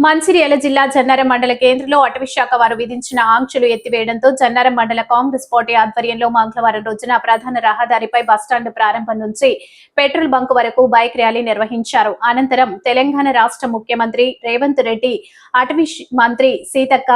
మంచిర్యాల జిల్లా జన్నారం మండల కేంద్రంలో అటవీ శాఖ వారు విధించిన ఆంక్షలు ఎత్తివేయడంతో జన్నారం మండల కాంగ్రెస్ పార్టీ ఆధ్వర్యంలో మంగళవారం రోజున ప్రధాన రహదారిపై బస్టాండ్ ప్రారంభం నుంచి పెట్రోల్ బంక్ వరకు బైక్ ర్యాలీ నిర్వహించారు. అనంతరం తెలంగాణ రాష్ట్ర ముఖ్యమంత్రి రేవంత్ రెడ్డి అటవీ మంత్రి సీతక్క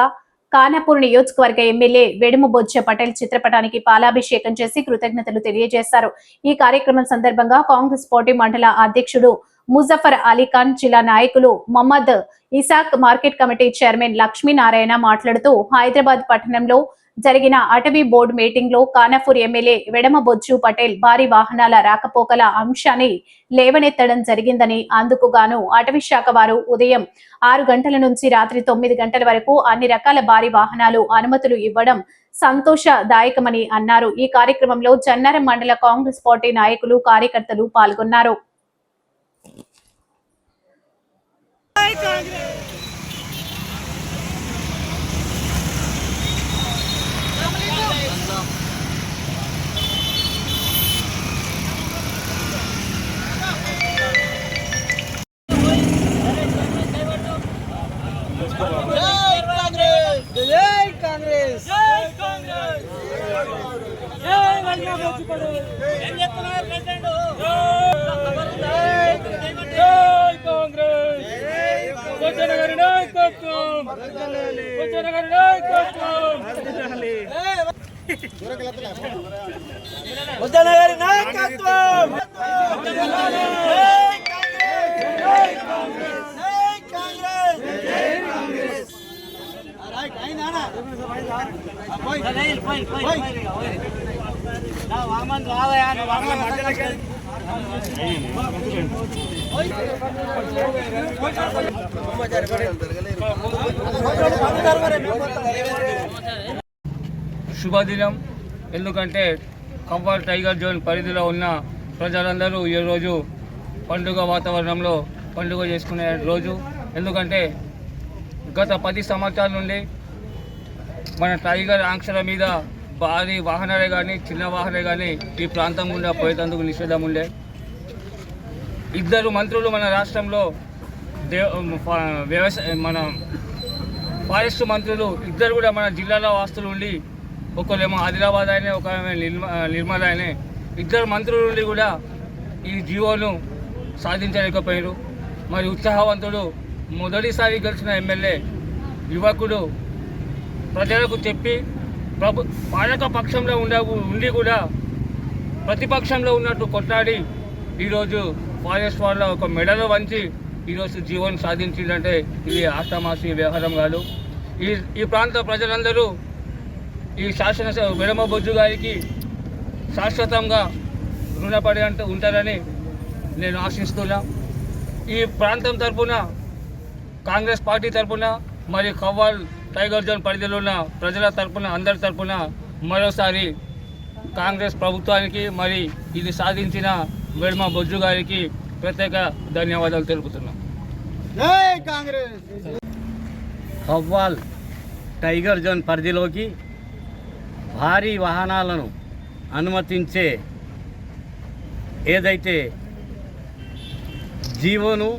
ఖానాపూర్ నియోజకవర్గ ఎమ్మెల్యే వెడుము బొజ్జ పటేల్ చిత్రపటానికి పాలాభిషేకం చేసి కృతజ్ఞతలు తెలియజేశారు. ఈ కార్యక్రమం సందర్భంగా కాంగ్రెస్ పార్టీ మండల అధ్యక్షుడు ముజఫర్ అలీ ఖాన్ జిల్లా నాయకులు Mohammed Isaq market committee chairman Lakshminarayana మాట్లాడుతూ హైదరాబాద్ పట్టణంలో జరిగిన అటవీ బోర్డు మీటింగ్లో కానాపూర్ ఎమ్మెల్యే వెడమ బొజ్జు పటేల్ భారీ వాహనాల రాకపోకల అంశాన్ని లేవనెత్తడం జరిగిందని అందుకు గాను అటవీ శాఖ వారు ఉదయం ఆరు గంటల నుంచి రాత్రి తొమ్మిది గంటల వరకు అన్ని రకాల భారీ వాహనాలు అనుమతులు ఇవ్వడం సంతోషదాయకమని అన్నారు. ఈ కార్యక్రమంలో జన్నారం మండల కాంగ్రెస్ పార్టీ నాయకులు కార్యకర్తలు పాల్గొన్నారు. కాంగ్రెస్. కొచ్చనగరి నాయకత్వం. నాయకత్వం. కొచ్చనగరి నాయకత్వం. శుభదినం. ఎందుకంటే కంఫర్ టైగర్ జోన్ పరిధిలో ఉన్న ప్రజలందరూ ఈరోజు పండుగ వాతావరణంలో పండుగ చేసుకునే రోజు. ఎందుకంటే గత పది సంవత్సరాల నుండి మన టైగర్ ఆంక్షల మీద భారీ వాహనాలే కానీ చిన్న వాహనాలే కానీ ఈ ప్రాంతం గుండా పోయేటందుకు నిషేధం ఉండే. ఇద్దరు మంత్రులు మన రాష్ట్రంలో దే వ్యవసాయ మన ఫారెస్ట్ మంత్రులు ఇద్దరు కూడా మన జిల్లాలో వాస్తులు ఉండి ఒకరేమో ఆదిలాబాద్ ఆయనే ఒక నిర్మ నిర్మల్ ఆయనే ఇద్దరు మంత్రులు ఉండి కూడా ఈ జీవోను సాధించలేకపోయారు మరి ఉత్సాహవంతుడు మొదటిసారి గెలిచిన ఎమ్మెల్యే యువకుడు ప్రజలకు చెప్పి ప్రభు పాలక పక్షంలో ఉండ ఉండి కూడా ప్రతిపక్షంలో ఉన్నట్టు కొట్లాడి ఈరోజు ఫారెస్ట్ వాళ్ళ ఒక మెడలో వంచి ఈరోజు జీవనం సాధించిందంటే ఇది ఆషామాషి వ్యవహారం కాదు. ఈ ఈ ప్రాంత ప్రజలందరూ ఈ శాసన విడమ బొజ్జు గారికి శాశ్వతంగా రుణపడి అంటూ ఉంటారని నేను ఆశిస్తున్నా. ఈ ప్రాంతం తరపున కాంగ్రెస్ పార్టీ తరపున మరి కవ్వాల్ టైగర్ జోన్ పరిధిలో ఉన్న ప్రజల తరపున అందరి తరపున మరోసారి కాంగ్రెస్ ప్రభుత్వానికి మరి ఇది సాధించిన వెడమ బొజ్జు గారికి ప్రత్యేక ధన్యవాదాలు తెలుపుతున్నాం. జై కాంగ్రెస్! కవ్వాల్ టైగర్ జోన్ పరిధిలోకి భారీ వాహనాలను అనుమతించే ఏదైతే జీవోను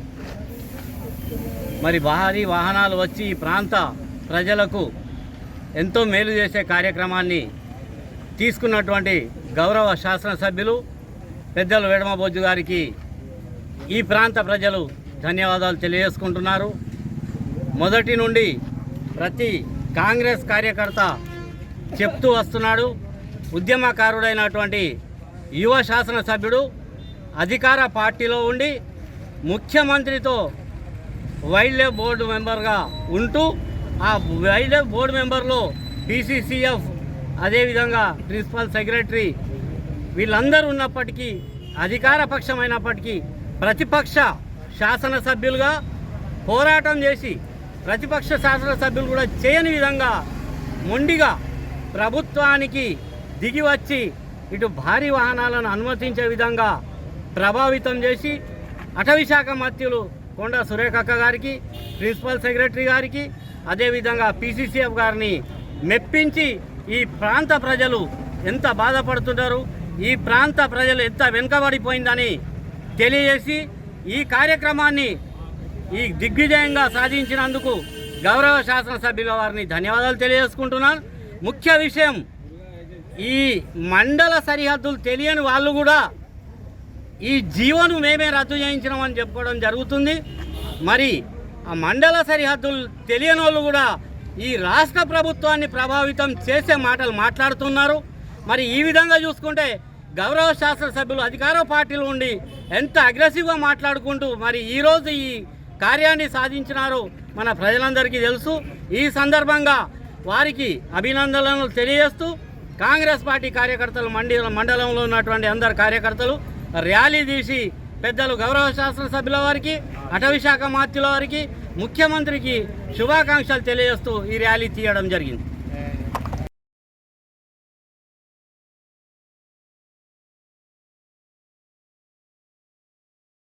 మరి భారీ వాహనాలు వచ్చి ఈ ప్రాంత ప్రజలకు ఎంతో మేలు చేసే కార్యక్రమాన్ని తీసుకున్నటువంటి గౌరవ శాసనసభ్యులు పెద్దలు వేడమబోజు గారికి ఈ ప్రాంత ప్రజలు ధన్యవాదాలు తెలియజేసుకుంటున్నారు. మొదటి నుండి ప్రతి కాంగ్రెస్ కార్యకర్త చెప్తూ వస్తున్నాడు. ఉద్యమకారుడైనటువంటి యువ శాసనసభ్యుడు అధికార పార్టీలో ఉండి ముఖ్యమంత్రితో వైల్డ్ లైఫ్ బోర్డు మెంబర్గా ఉంటూ ఆ వైల్డ్ బోర్డు మెంబర్లో పీసీసీఎఫ్ అదేవిధంగా ప్రిన్సిపల్ సెక్రటరీ వీళ్ళందరూ ఉన్నప్పటికీ అధికార పక్షమైనప్పటికీ ప్రతిపక్ష శాసనసభ్యులుగా పోరాటం చేసి ప్రతిపక్ష శాసనసభ్యులు కూడా చేయని విధంగా మొండిగా ప్రభుత్వానికి దిగి వచ్చి ఇటు భారీ వాహనాలను అనుమతించే విధంగా ప్రభావితం చేసి అటవీ శాఖ మంత్రులు కొండ సురేఖక్క గారికి ప్రిన్సిపల్ సెక్రటరీ గారికి అదేవిధంగా పీసీసీఎఫ్ గారిని మెప్పించి ఈ ప్రాంత ప్రజలు ఎంత బాధపడుతున్నారు? ఈ ప్రాంత ప్రజలు ఎంత వెనుకబడిపోయిందని తెలియజేసి ఈ కార్యక్రమాన్ని ఈ దిగ్విజయంగా సాధించినందుకు గౌరవ శాసనసభ్యుల వారిని ధన్యవాదాలు తెలియజేసుకుంటున్నాను ముఖ్య విషయం ఈ మండల సరిహద్దులు తెలియని వాళ్ళు కూడా ఈ జీవను మేమే రద్దు చేయించినామని చెప్పుకోవడం జరుగుతుంది. మరి మండల సరిహద్దులు తెలియని వాళ్ళు కూడా ఈ రాష్ట్ర ప్రభుత్వాన్ని ప్రభావితం చేసే మాటలు మాట్లాడుతున్నారు. మరి ఈ విధంగా చూసుకుంటే గౌరవ శాసనసభ్యులు అధికార పార్టీలు ఉండి ఎంత అగ్రెసివ్గా మాట్లాడుకుంటూ మరి ఈరోజు ఈ కార్యాన్ని సాధించినారో మన ప్రజలందరికీ తెలుసు. ఈ సందర్భంగా వారికి అభినందనలు తెలియజేస్తూ కాంగ్రెస్ పార్టీ కార్యకర్తలు మండి మండలంలో ఉన్నటువంటి అందరు కార్యకర్తలు ర్యాలీ తీసి పెద్దలు గౌరవ శాసనసభ్యుల వారికి అటవీ శాఖ వారికి ముఖ్యమంత్రికి శుభాకాంక్షలు తెలియజేస్తూ ఈ ర్యాలీ తీయడం జరిగింది.